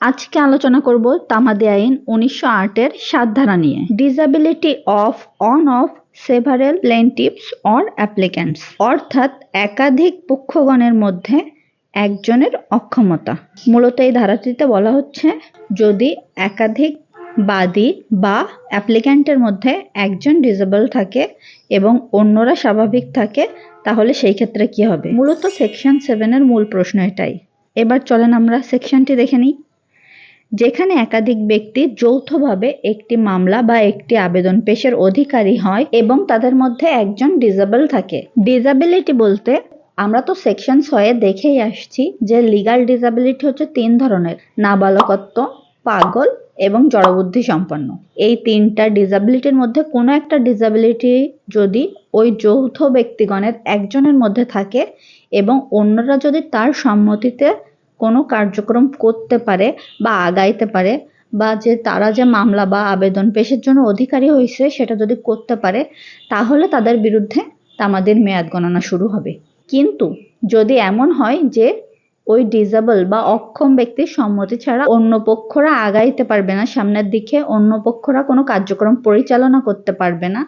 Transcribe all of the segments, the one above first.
আজকে আলোচনা করব তামাদি আইন উনিশশো আটের সাত ধারা নিয়ে। Disability of on of several plaintiffs or applicants অর্থাৎ একাধিক পক্ষগণের মধ্যে একজনের অক্ষমতা। মূলত এই ধারাটিতে বলা হচ্ছে, যদি একাধিক বাদী বা অ্যাপ্লিক্যান্টের মধ্যে একজন ডিসেবল থাকে এবং অন্যরা স্বাভাবিক থাকে, তাহলে সেই ক্ষেত্রে কি হবে? মূলত সেকশন সেভেনের মূল প্রশ্ন এটাই। এবার চলেন আমরা সেকশনটি দেখে নিই। যেখানে একাধিক ব্যক্তি যৌথভাবে একটি মামলা বা একটি আবেদন পেশের অধিকারী হয় এবং তাদের মধ্যে একজন ডিসেবল থাকে। ডিসাবিলিটি বলতে আমরা তো সেকশন ছয়ে দেখেই আসছি যে লিগাল ডিসাবিলিটি হচ্ছে তিন ধরনের, নাবালকত্ব, পাগল এবং জড়বুদ্ধি সম্পন্ন। এই তিনটা ডিজাবিলিটির মধ্যে কোনো একটা ডিসাবিলিটি যদি ওই যৌথ ব্যক্তিগণের একজনের মধ্যে থাকে এবং অন্যরা যদি তার সম্মতিতে কোনো কার্যক্রম করতে পারে বা আগাইতে পারে বা যে তারা যে মামলা বা আবেদন পেশের জন্য অধিকারী হয়েছে সেটা যদি করতে পারে, তাহলে তাদের বিরুদ্ধে তামাদের মেয়াদ গণনা শুরু হবে। কিন্তু যদি এমন হয় যে ওই ডিজেবল বা অক্ষম ব্যক্তির সম্মতি ছাড়া অন্য পক্ষরা আগাইতে পারবে না, সামনের দিকে অন্য পক্ষরা কোনো কার্যক্রম পরিচালনা করতে পারবে না,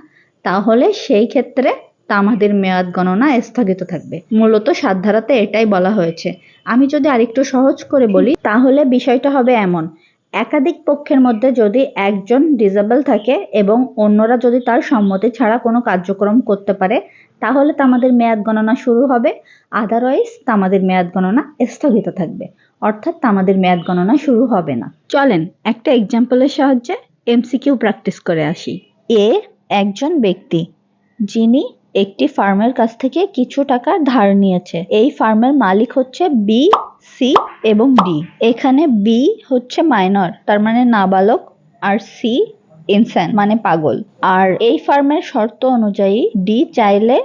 তাহলে সেই ক্ষেত্রে তামাদের মেয়াদ গণনা স্থগিত থাকবে। মূলত সাত ধারাতে এটাই বলা হয়েছে। আমি যদি আরেকটু সহজ করে বলি, তাহলে বিষয়টা হবে এমন। একাধিক পক্ষের মধ্যে যদি একজন ডিজেবল থাকে এবং অন্যরা যদি তার সম্মতি ছাড়া কোনো কার্যক্রম করতে পারে, তাহলে তামাদের মেয়াদ গণনা শুরু হবে। আদারওয়াইজ তামাদের মেয়াদ গণনা স্থগিত থাকবে। অর্থাৎ তামাদের মেয়াদ গণনা শুরু হবে না। চলেন, একটা এক্সাম্পলের সাহায্যে এমসিকিউ প্র্যাকটিস করে আসি। এ একজন ব্যক্তি যিনি একটি ফার্মের কাছ থেকে কিছু টাকা ধার নিয়েছে। এই ফার্মের মালিক হচ্ছে বি সি এবং ডি এখানে বি হচ্ছে মাইনর তার মানে নাবালক, আর সি ইনসান মানে পাগল। আর এই ফার্মের শর্ত অনুযায়ী ডি চাইলে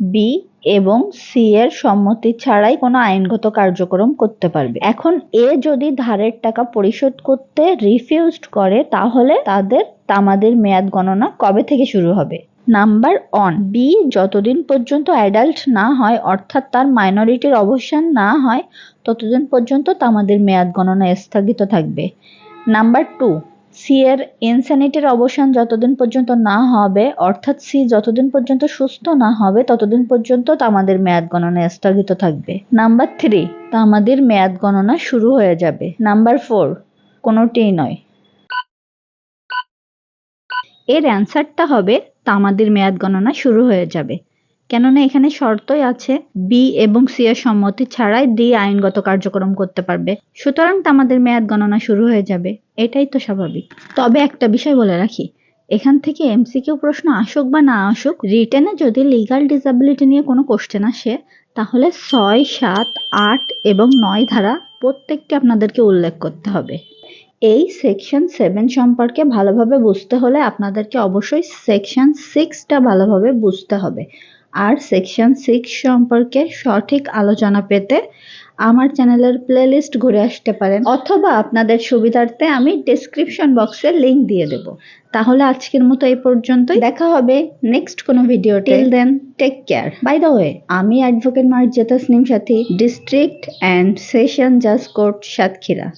বি এবং সি এর সম্মতি ছাড়াই কোনো আইনগত কার্যক্রম করতে পারবে। এখন এ যদি ধারের টাকা পরিশোধ করতে রিফিউজড করে, তাহলে তাদের তামাদের মেয়াদ গণনা কবে থেকে শুরু হবে? নাম্বার অন বি যতদিন পর্যন্ত অ্যাডাল্ট না হয়, অর্থাৎ তার মাইনরিটির অবসান না হয়, ততদিন পর্যন্ত তামাদের মেয়াদ গণনা স্থগিত থাকবে। নাম্বার টু সি এর অবসান যতদিন পর্যন্ত না হবে, অর্থাৎ সি যতদিন পর্যন্ত সুস্থ না হবে, ততদিন পর্যন্ত তামাদের মেয়াদ গণনা স্থগিত থাকবে। নাম্বার থ্রি তামাদের মেয়াদ গণনা শুরু হয়ে যাবে। নাম্বার ফোর, কোনোটিই নয়। এর অ্যান্সারটা হবে তামাদের মেয়াদ গণনা শুরু হয়ে যাবে। কেননা এখানে শর্তই আছে বি এবং সি এর সম্মতি ছাড়াই ডি আইনগত কার্যক্রম করতে পারবে। সুতরাং তামাদের মেয়াদ গণনা শুরু হয়ে যাবে। এটাই তো স্বাভাবিক। তবে একটা বিষয় বলে রাখি, এখান থেকে এমসিকিউ প্রশ্ন আসুক বা না আসুক রিটেনে যদি লিগাল ডিসাবিলিটি নিয়ে কোনো কোশ্চেন আসে, তাহলে ছয়, সাত, আট এবং নয় ধারা প্রত্যেকটি আপনাদেরকে উল্লেখ করতে হবে। এই সেকশন সেভেন সম্পর্কে ভালোভাবে বুঝতে হলে আপনাদেরকে অবশ্যই সেকশন সিক্সটা ভালোভাবে বুঝতে হবে। আর সেকশন সিক্স সম্পর্কে সঠিক আলোচনা পেতে আমার চ্যানেলের প্লেলিস্ট ঘুরে আসতে পারেন। অথবা আপনাদের সুবিধার্থে আমি ডেসক্রিপশন বক্সে লিংক দিয়ে দেব। তাহলে আজকের মতো এই পর্যন্তই। দেখা হবে নেক্সট কোনো video till then take care by the way আমি অ্যাডভোকেট মার্জিতা স্নিম সাথী ডিস্ট্রিক্ট অ্যান্ড সেশন জাজ কোর্ট সাতক্ষীরা।